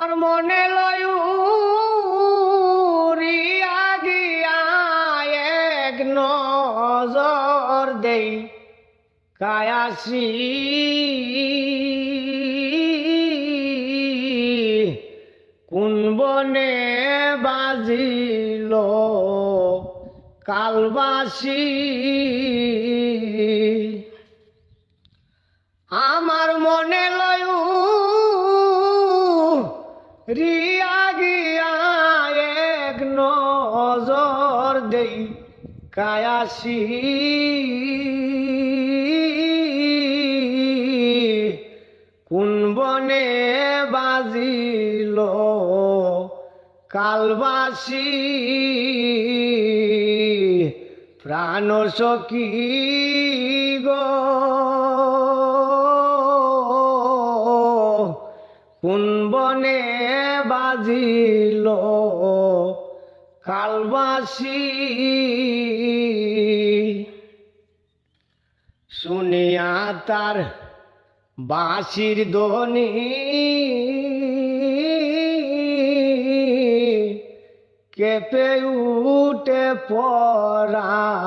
আর মনে লয়ু রিয়া গিয়া এক নজর দেই কায়াসি কোন বনে বাজিল কালবাসি? আমার মনে রিয়া গিয়া এক নজর দেই কায়াসি কোন বনে বাজিল কালবাসি? প্রাণ সখী কোন বনে বাজিল কালবাসি? শুনিয়া তার বাঁশির ধ্বনি। কেঁপে উঠে পড়া